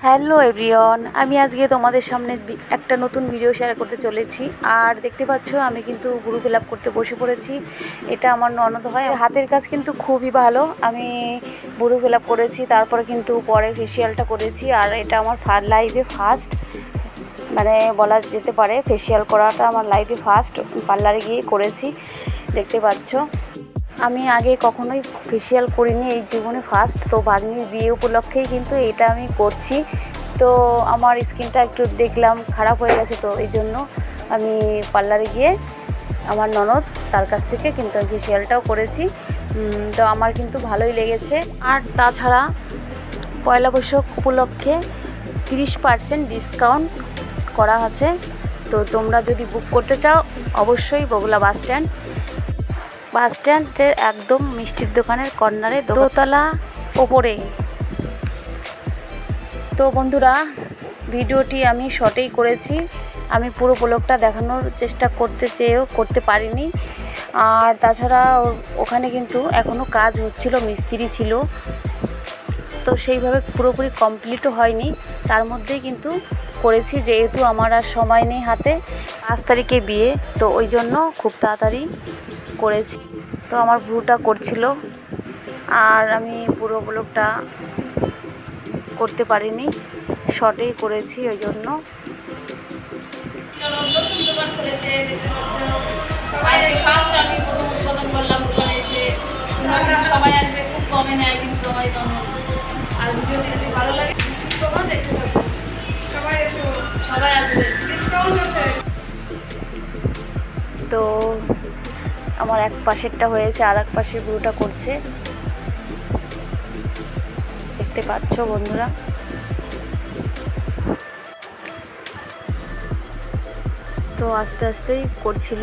Hello everyone আমি আজকে তোমাদের সামনে একটা নতুন ভিডিও শেয়ার করতে চলেছি। আর দেখতে পাচ্ছ, আমি কিন্তু গ্রুপ ফিল করতে বসে পড়েছি। এটা আমার ননদ হয়। হাতের কাজ কিন্তু খুবই ভালো। আমি বুড়ো ফিল করেছি, তারপরে কিন্তু পরে ফেসিয়ালটা করেছি। আর এটা আমার লাইফে ফার্স্ট মানে বলা যেতে পারে ফেসিয়াল করাটা আমার লাইফে ফার্স্ট পার্লারে গিয়ে করেছি। দেখতে পাচ্ছ। আমি আগে কখনোই ফেসিয়াল করিনি এই জীবনে ফার্স্ট তো ভাগ্নির বিয়ে উপলক্ষেই কিন্তু এটা আমি করছি। তো আমার স্কিনটা একটু দেখলাম খারাপ হয়ে গেছে, তো এই জন্য আমি পার্লারে গিয়ে আমার ননদ তার কাছ থেকে কিন্তু আমি ফেসিয়ালটাও করেছি তো আমার কিন্তু ভালোই লেগেছে। আর তাছাড়া পয়লা বৈশাখ উপলক্ষে তিরিশ পার্সেন্ট ডিসকাউন্ট করা আছে। তো তোমরা যদি বুক করতে চাও, অবশ্যই বগুলা বাস স্ট্যান্ড বাস স্ট্যান্ডের একদম মিষ্টির দোকানের কর্নারে দোতলা ওপরে। তো বন্ধুরা, ভিডিওটি আমি শর্টেই করেছি। আমি পুরো ব্লগটা দেখানোর চেষ্টা করতে চেয়েও করতে পারিনি। আর তাছাড়া ওখানে কিন্তু এখনও কাজ হচ্ছিল, মিস্ত্রি ছিল। তো সেইভাবে পুরোপুরি কমপ্লিটও হয়নি। তার মধ্যেই কিন্তু করেছি, যেহেতু আমার আর সময় নেই হাতে। পাঁচ তারিখে বিয়ে, তো ওই জন্য খুব তাড়াতাড়ি করেছি। তো আমার ভ্রুটা করছিল, আর আমি পুরো ব্লগটা করতে পারিনি। শর্টেই করেছি, ওই জন্য। সবাই আসবে, খুব কমে নেয়, কিন্তু সবাই আর ভিডিওটি যদি ভালো লাগে তো আমার এক পাশেরটা হয়েছে, আর এক পাশে ব্রুটা করছে। দেখতে পাচ্ছ বন্ধুরা? তো আস্তে আস্তেই করছিল।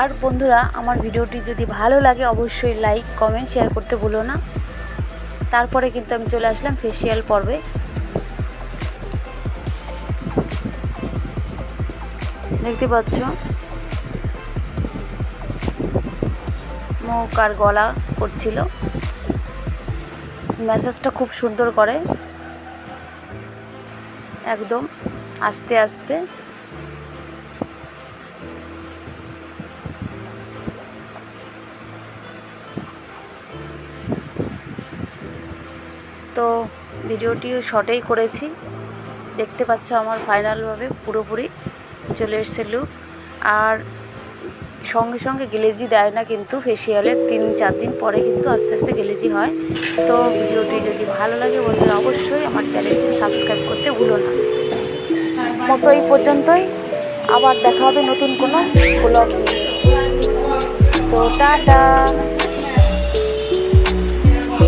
আর বন্ধুরা, আমার ভিডিওটি যদি ভালো লাগে, অবশ্যই লাইক কমেন্ট শেয়ার করতে ভুলো না। তারপরে কিন্তু আমি চলে আসলাম ফেসিয়াল পর্বে। দেখতে পাচ্ছ? মুখ আর গলা করছিল। ম্যাসাজটা খুব সুন্দর করে। একদম আস্তে আস্তে। তো ভিডিওটিও শর্টেই করেছি। দেখতে পাচ্ছ আমার ফাইনালভাবে পুরোপুরি চলে এসছে লুক আর সঙ্গে সঙ্গে গেলেজি দেয় না কিন্তু ফেসিয়ালের তিন চার দিন পরে কিন্তু আস্তে আস্তে গেলেজি হয়। তো ভিডিওটি যদি ভালো লাগে বন্ধুরা, অবশ্যই আমার চ্যানেলটি সাবস্ক্রাইব করতে ভুলো না। মতো এই পর্যন্তই। আবার দেখা হবে নতুন কোনো ব্লগ নিয়ে। তো টাটা!